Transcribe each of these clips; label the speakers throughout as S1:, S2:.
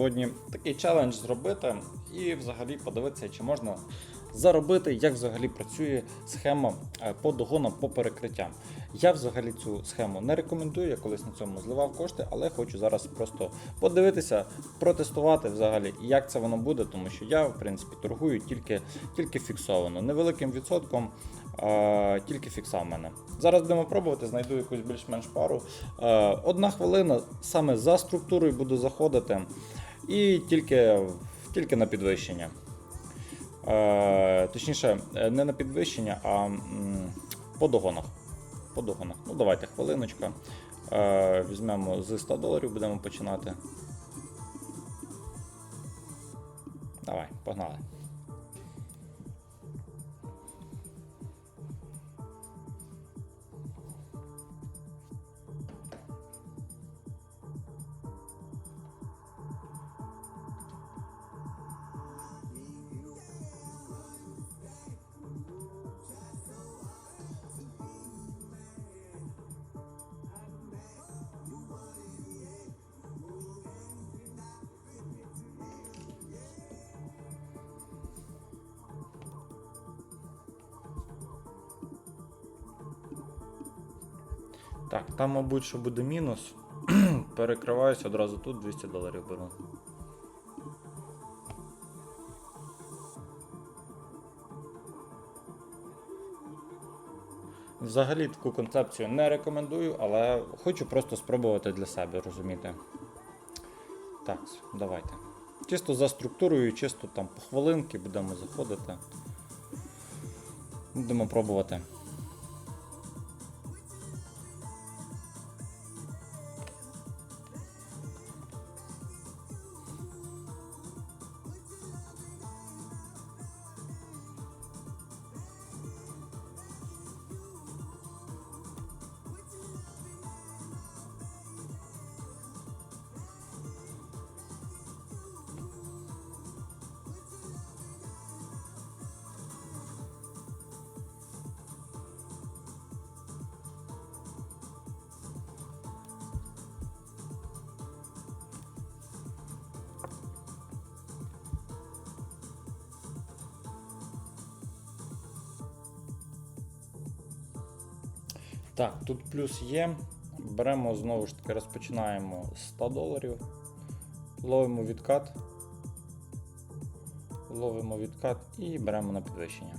S1: Сьогодні такий челендж зробити і взагалі подивитися, чи можна заробити, як взагалі працює схема е, по догонам по перекриттям. Я взагалі цю схему не рекомендую, я колись на цьому зливав кошти, але хочу зараз просто подивитися, протестувати взагалі, як це воно буде, тому що я, в принципі, торгую тільки, тільки фіксовано, невеликим відсотком. е, Тільки фікса в мене. Зараз будемо пробувати, знайду якусь більш-менш пару. Е, Одна хвилина саме за структурою буду заходити. І тільки, тільки на підвищення. Е, точніше, е, не на підвищення, а по догонах. По догонах. Ну, давайте хвилиночка. Е, візьмемо з 100 доларів, будемо починати. Давай, погнали. Так, там, мабуть, що буде мінус. Перекриваюся одразу тут 200 доларів беру. Взагалі таку концепцію не рекомендую, але хочу просто спробувати для себе розуміти. Так, давайте. Чисто за структурою, чисто там по хвилинки будемо заходити. Будемо пробувати. Так, тут плюс є. Беремо знову ж таки, розпочинаємо з 100 доларів. Ловимо відкат. Ловимо відкат і беремо на підвищення.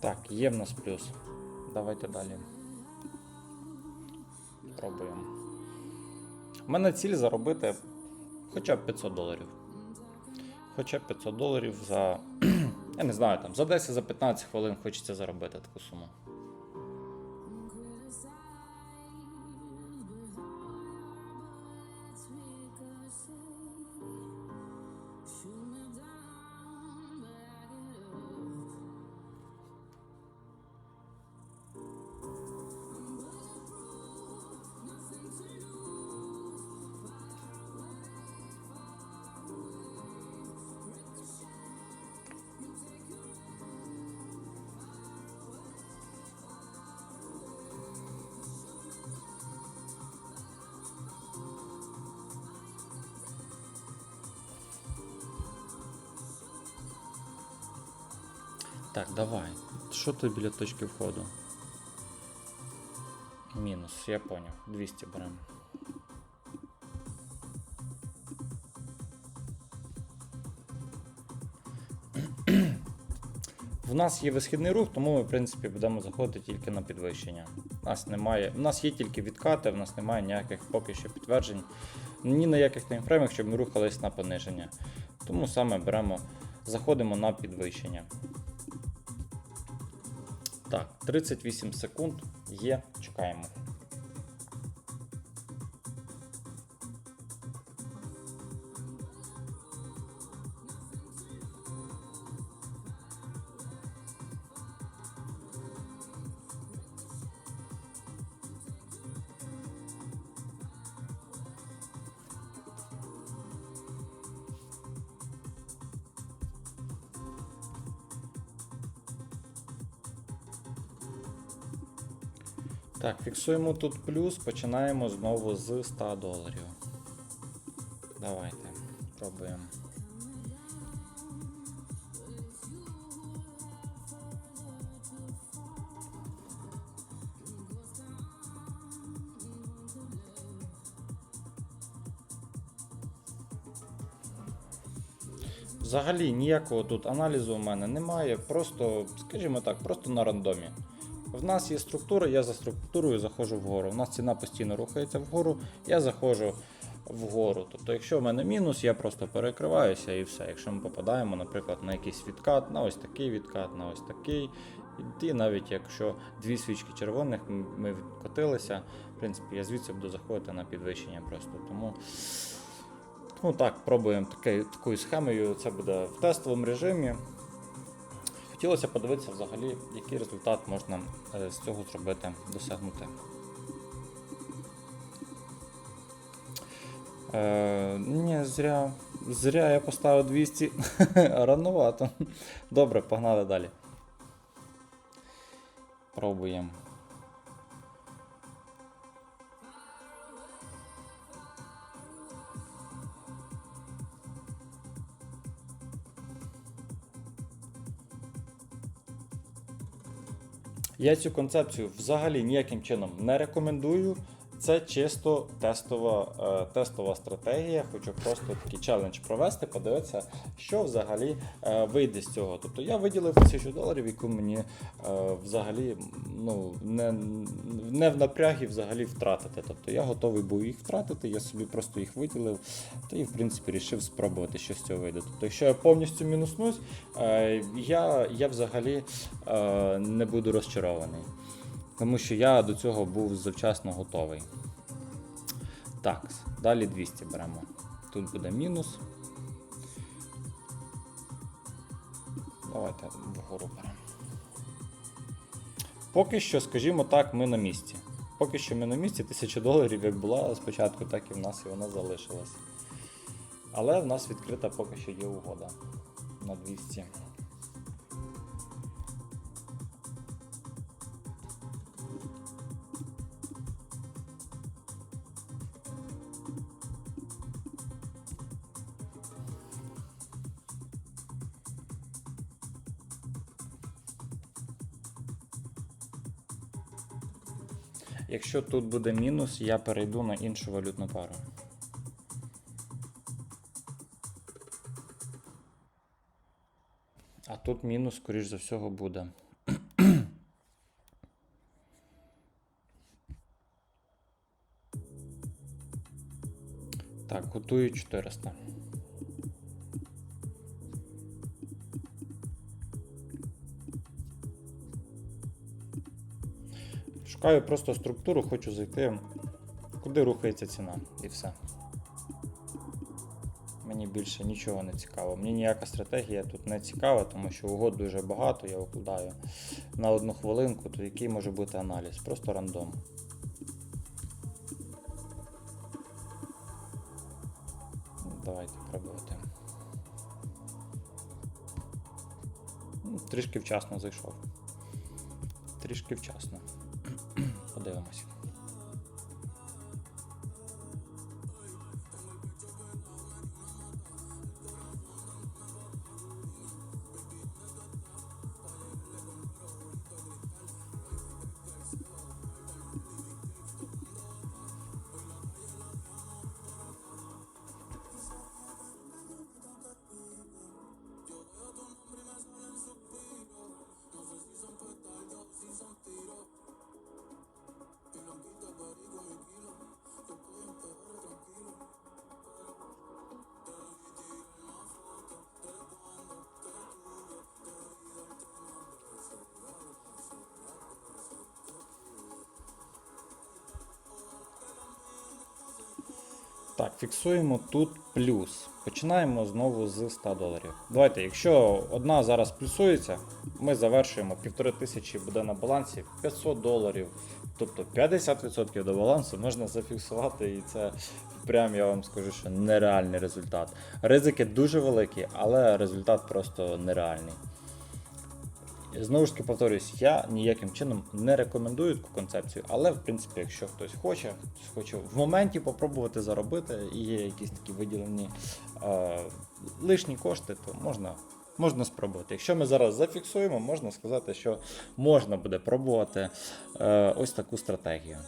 S1: Так, є в нас плюс. Давайте далі. Пробуємо. У мене ціль заробити хоча б 500 доларів. Хоча б 500 доларів за. Я не знаю, там за 10 за 15 хвилин хочеться заробити таку суму. Так, давай. Що ти біля точки входу? Мінус, я поняв. 200 беремо. В нас є висхідний рух, тому ми, в принципі, будемо заходити тільки на підвищення. У нас немає, у нас є тільки відкати, в нас немає ніяких поки що підтверджень, ні на яких таймфреймах, щоб ми рухались на пониження. Тому саме беремо, заходимо на підвищення. Так, 38 секунд є, чекаємо. Так, фіксуємо тут плюс, починаємо знову з 100 доларів. Давайте, пробуємо. Взагалі ніякого тут аналізу у мене немає. Просто, скажімо так, просто на рандомі. В нас є структура, я за структурою заходжу вгору. У нас ціна постійно рухається вгору, я заходжу вгору. Тобто, якщо в мене мінус, я просто перекриваюся і все. Якщо ми попадаємо, наприклад, на якийсь відкат, на ось такий відкат, на ось такий. І навіть якщо дві свічки червоних ми відкотилися, в принципі, я звідси буду заходити на підвищення просто. Тому, тому так, пробуємо таке, такою схемою. Це буде в тестовому режимі. Хотілося подивитися взагалі, який результат можна е, з цього зробити, досягнути. Е, ні, зря. Зря я поставив 200. Рановато. Добре, погнали далі. Пробуємо. Я цю концепцію взагалі ніяким чином не рекомендую. Це чисто тестова, е, тестова стратегія. Хочу просто такий челендж провести, подивитися, що взагалі е, вийде з цього. Тобто я виділив тисячу доларів, яку мені е, взагалі ну, не, не в напрягі взагалі втратити. Тобто я готовий був їх втратити, я собі просто їх виділив та і в принципі рішив спробувати, що з цього вийде. Тобто, якщо я повністю мінуснусь, е, я, я взагалі е, не буду розчарований. Тому що я до цього був завчасно готовий. Так, далі 200 беремо. Тут буде мінус. Давайте вгору беремо. Поки що, скажімо так, ми на місці. Поки що ми на місці, 1000 доларів як була спочатку, так і в нас і вона залишилась. Але в нас відкрита поки що є угода на 200. Якщо тут буде мінус, я перейду на іншу валютну пару. А тут мінус, скоріш за всього, буде. Так, готую 400. Шукаю просто структуру, хочу зайти, куди рухається ціна, і все. Мені більше нічого не цікаво. Мені ніяка стратегія тут не цікава, тому що угод дуже багато, я укладаю на одну хвилинку, то який може бути аналіз? Просто рандом. Давайте пробувати. Трішки вчасно зайшов. Трішки вчасно. Подивимось. Так, фіксуємо тут плюс. Починаємо знову з 100 доларів. Давайте, якщо одна зараз плюсується, ми завершуємо півтори тисячі буде на балансі 500 доларів. Тобто 50% до балансу можна зафіксувати, і це прям я вам скажу, що нереальний результат. Ризики дуже великі, але результат просто нереальний. Знову ж таки повторюсь, я ніяким чином не рекомендую таку концепцію, але в принципі, якщо хтось хоче, хтось хоче в моменті попробувати заробити і є якісь такі виділені е, лишні кошти, то можна, можна спробувати. Якщо ми зараз зафіксуємо, можна сказати, що можна буде пробувати е, ось таку стратегію.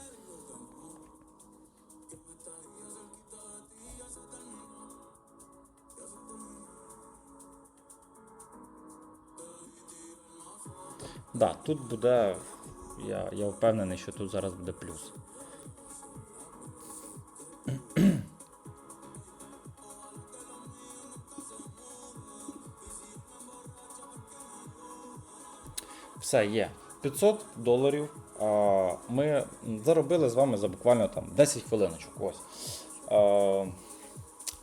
S1: Да, тут буде. Я, я впевнений, що тут зараз буде плюс. Все, є. 500 доларів. Ми заробили з вами за буквально там 10 хвилиночок. Ось.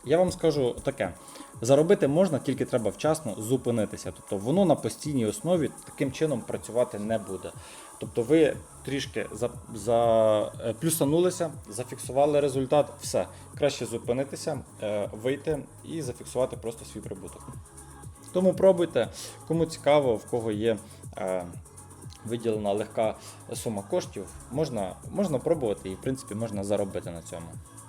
S1: Я вам скажу таке: заробити можна, тільки треба вчасно зупинитися. Тобто воно на постійній основі таким чином працювати не буде. Тобто ви трішки за, за, е, плюсанулися, зафіксували результат, все. Краще зупинитися, е, вийти і зафіксувати просто свій прибуток. Тому пробуйте, кому цікаво, в кого є е, виділена легка сума коштів, можна, можна пробувати і в принципі можна заробити на цьому.